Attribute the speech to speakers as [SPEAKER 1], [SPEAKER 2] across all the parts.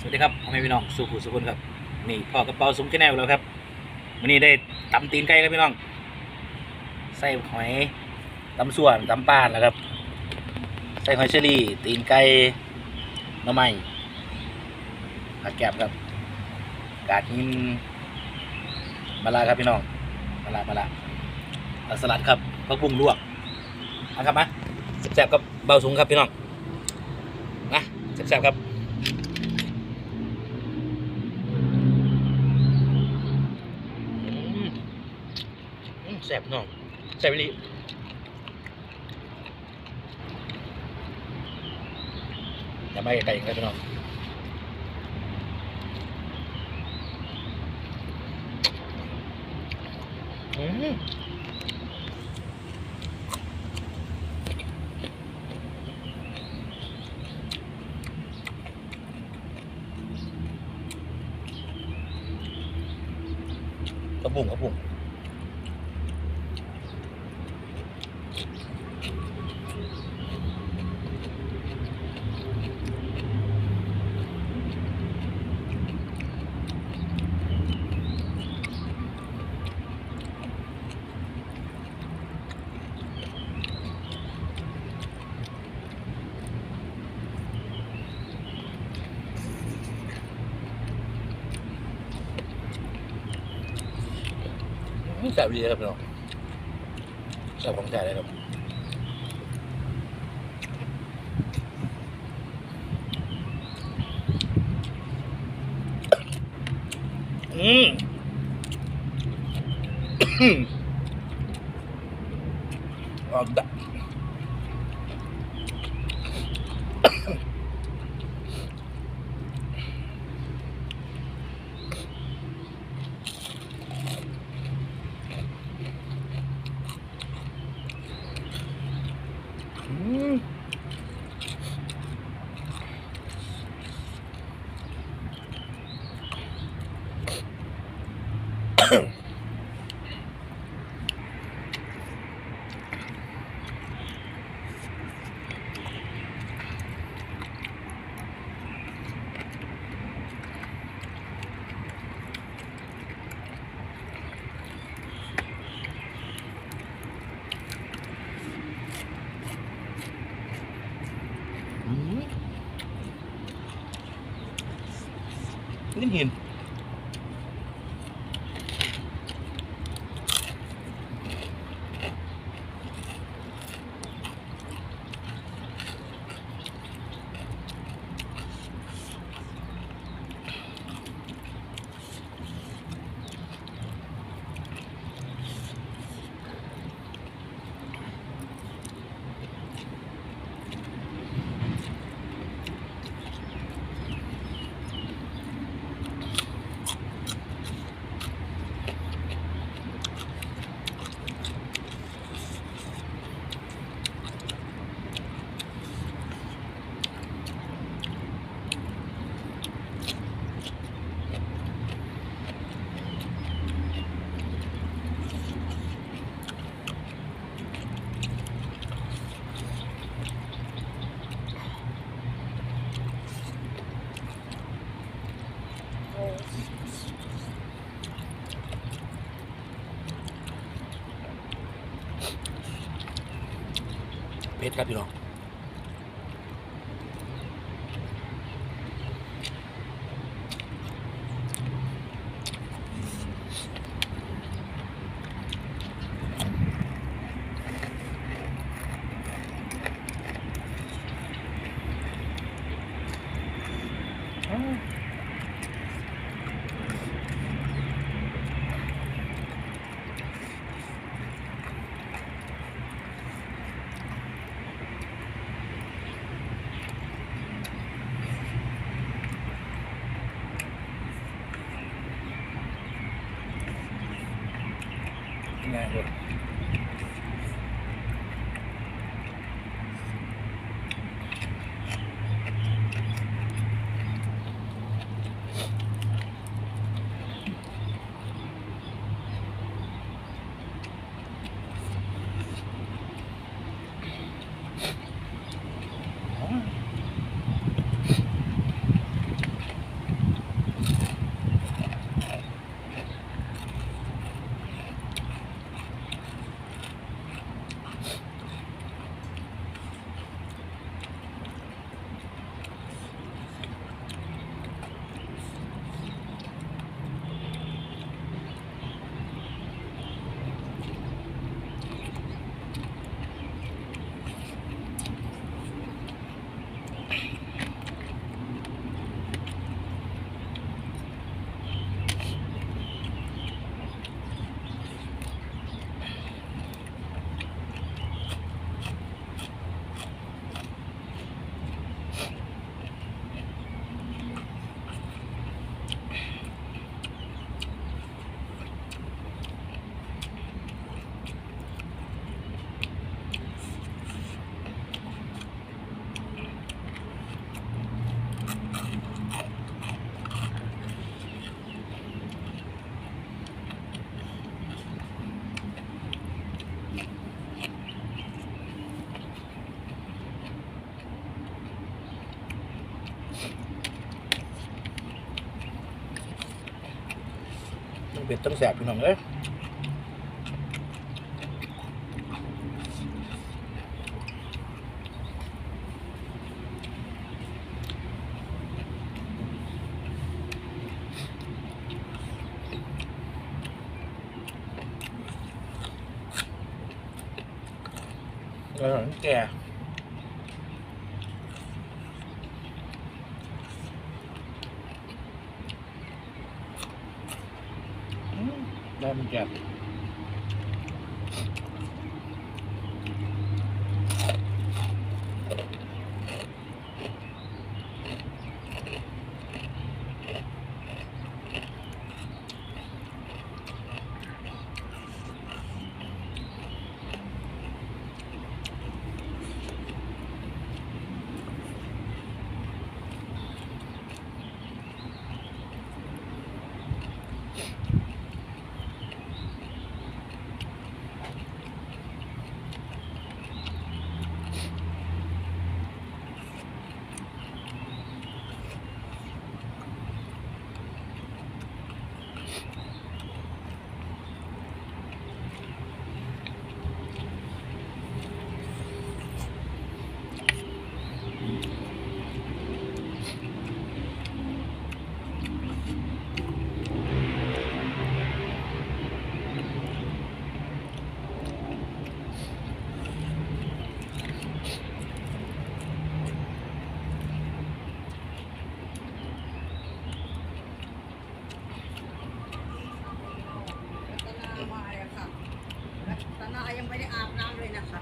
[SPEAKER 1] สวัสดีครับพ่อแม่พี่น้องสุขุสุขุนครับนี่พ่อกระเป๋าซุ้มแชนแนลแล้วครับวันนี้ได้ตำตีนไก่ครับพี่น้องใส่หอยตำส่วนตำปลาแล้วครับใส่หอยเชอรี่ตีนไก่หน้ำไม้ผัดแกบครับ กาดหินมะลาครับพี่น้องมะลามะลาสลัดครับผักบุ้งลวกมาครับมาแซ่บๆกับเบาสูงครับพี่น้องนะแซ่บๆครับ อืมอืม แสบน้องแสบลีอย่าไม่ไกลกันพี่น้องอืมกระบุ่งกระบุ่ง สบดีครับพี่น้องแสบของแท้เลยครับอืม ออกดะอืมอืม นี่ หินเพชรครับพี่น้อง ง่ เลยเบ็ดต้องแสบพี่น้องเอ้ยเออแก่อืม ได้มันแก่
[SPEAKER 2] รัตนามาเลยค่ะรัตนายังไม่ได้อาบน้ำเลยนะคะ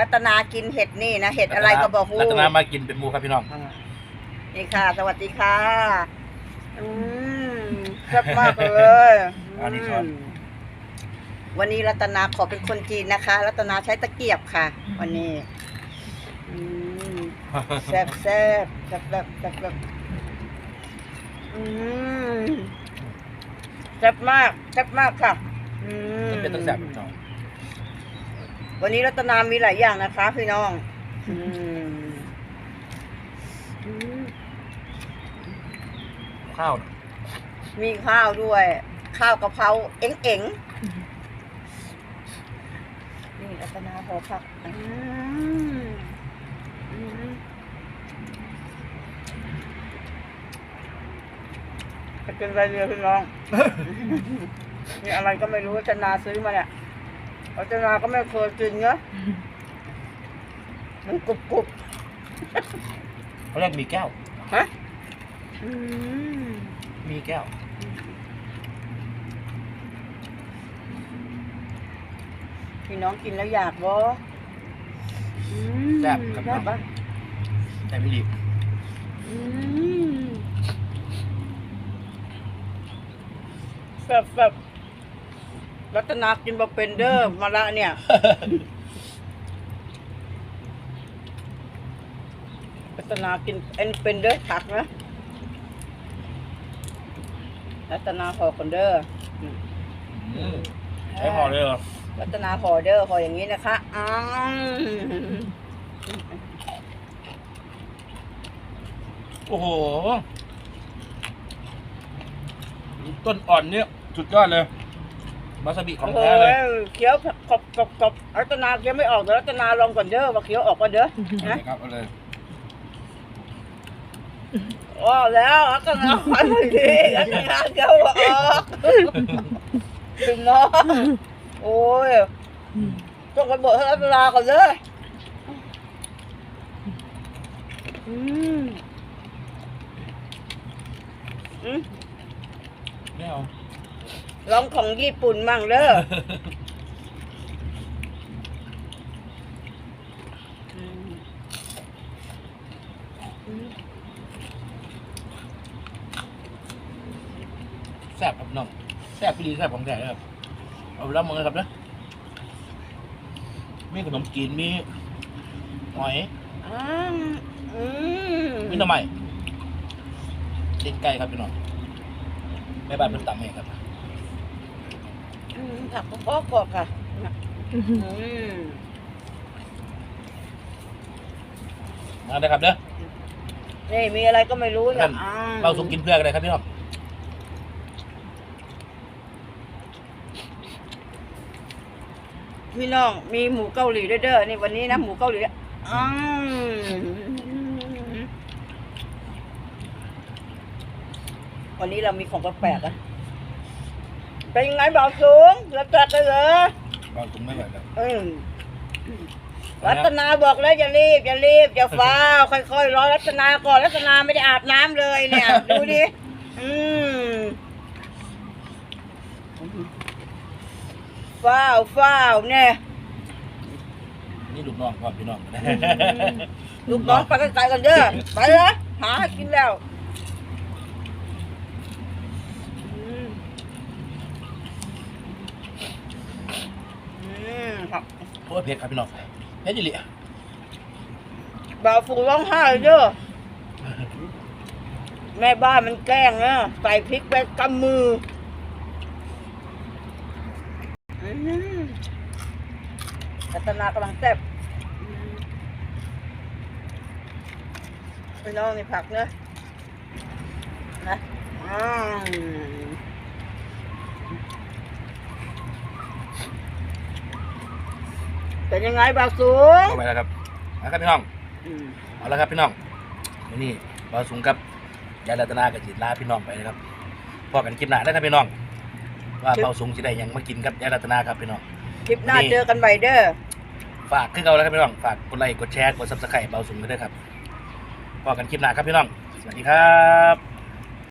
[SPEAKER 2] รัตนากินเห็ดนี่นะเห็ดอะไรก็บอกฮู้
[SPEAKER 1] รัตนามากินเป็นหมูครับพี่น้อง
[SPEAKER 2] นี่ค่ะ สวัสดีค่ะ อืมแซ่บมากเลย
[SPEAKER 1] อันนี้ช้อน
[SPEAKER 2] มวันนี้รัตนาขอเป็นคนจีนนะคะ รัตนาใช้ตะเกียบค่ะ วันนี้อืมแซ่บแซ่บแซ่บแซ่บแซ่บแซ่บอืมแซ่บมากแซ่บมากค่ะ อืม
[SPEAKER 1] เป็นต้องแสบพี่น้อง
[SPEAKER 2] วันนี้รัตนามีหลายอย่างนะคะ พี่น้องอืมอืม
[SPEAKER 1] ข้าว
[SPEAKER 2] มีข้าวด้วย ข้าวกะเพราเอ็งเอ็งนี่รัตนาพอผักอืมอืมจะเป็นอะไรเนี่ยพี่น้อง นี่อะไรก็ไม่รู้รัตนาซื้อมาเนี่ย รัตนาก็ไม่เคยกินเนอะมันกรุบกรุบ
[SPEAKER 1] เขาเรียกมีแก้ว
[SPEAKER 2] ๆฮะอืม
[SPEAKER 1] มีแก้ว
[SPEAKER 2] พี่น้องกินแล้วอยากบ่อืม
[SPEAKER 1] แซ่บครับ
[SPEAKER 2] แซ่บปะ
[SPEAKER 1] แต่ไม่รีบ
[SPEAKER 2] อืมแซ่บแซ่บ รัตนากินบ่เป็นเด้อมาละเนี่ย รัตนากินอันนี้เป็นเด้อผักนะรัตนาพอคนเด้ออืม
[SPEAKER 1] อืมใช้ห่อเลยเหรอ
[SPEAKER 2] รัตนาพอเด้อพออย่างนี้นะคะอ้าว
[SPEAKER 1] โอ้โห ต้นอ่อนเนี่ยสุดยอดเลย วาซาบิของ
[SPEAKER 2] โอ้
[SPEAKER 1] แท้เลย
[SPEAKER 2] ยเคี้ยวกรอบกรอบกรอบรัตนาเคี้ยวไม่ออกเดี๋ยวรัตนาลองก่อนเด้อว่าเคี้ยวออกก่อนเด้อ
[SPEAKER 1] เอา
[SPEAKER 2] นะ
[SPEAKER 1] เลยครับเอาเลย
[SPEAKER 2] อ๋อแล้วรัตนาขอหน่อยดิรัตนาเคี้ยวบ่ออกถึงน้องโอ้ยต้องกันบอกให้รัตนาก่อนเด้ออืมอืม
[SPEAKER 1] ไม่เอา
[SPEAKER 2] ลองของญี่ปุ่นมั่งเด้ออืมอืม
[SPEAKER 1] แซ่บครับน้องแซ่บพี่ดีแซ่บของแท้ครับ เอาไปรับมือครับนะมีขนมจีนมีหอย
[SPEAKER 2] อ่าอืม
[SPEAKER 1] มีหน่อไม้เด็นไก่ครับพี่น้องแม่บ้านเป็นตำเองครับ
[SPEAKER 2] อืม ผักก็กรอบค่ะมา
[SPEAKER 1] ได้ครับเด้อ
[SPEAKER 2] นี่มีอะไรก็ไม่รู้
[SPEAKER 1] นะเราสุกินเพื่ออะไรครับพี่น้อง
[SPEAKER 2] พี่น้องมีหมูเกาหลีด้วเด้อนี่วันนี้นะหมูเกาหลีอืวันนี้เรามีของแปลกๆอะ เป็นยังไงบอกสูงแล้วจัดเลยเหรอ
[SPEAKER 1] เบาสูงไม่ไหวแล้ว
[SPEAKER 2] อืมรัตนาบอกแล้วอย่ารีบอย่ารีบอย่าฟ้าวค่อยๆรอรัตนาก่อนรัตนาไม่ได้อาบน้ำเลยเนี่ย ดูดิอืมฟ้าวฟ้าวเนี่ย
[SPEAKER 1] นี่ลูกน้องพ่อพี่น้องนะ
[SPEAKER 2] ลูกน้องไปไกลๆกันเด้อไปเลยหากินแล้วอืมอืมครับ
[SPEAKER 1] โอ้ยเผ็ดครับพี่น้องเผ็ดจิลิ
[SPEAKER 2] บ่าวฟูร้องไห้เด้อแม่บ้านมันแกล้งนะใส่พริกไปกำมือรัตนากำลังแซ่บอืมไปน้องในผักเนอะนะอืม เป็นยังไงบ่าวสูง
[SPEAKER 1] เข้าไปแล้วครับนะครับพี่น้อง
[SPEAKER 2] อืม
[SPEAKER 1] เอาละครับพี่น้องวันนี้เบาสูงครับยายรัตนากับจิตลาพี่น้องไปนะครับพอกันคลิปหน้าได้ครับพี่น้อง ว่าเบาสูงจะได้หยังมากินครับยายรัตนาครับพี่น้อง
[SPEAKER 2] คลิปหน้าเจอกันใหม่เด้อ
[SPEAKER 1] ฝากขึ้นเอาแล้วครับพี่น้อง ฝากกดไลค์กดแชร์กดซับสไครต์เบาสูงกันด้วยครับพอกันคลิปหน้าครับพี่น้อง สวัสดีครับ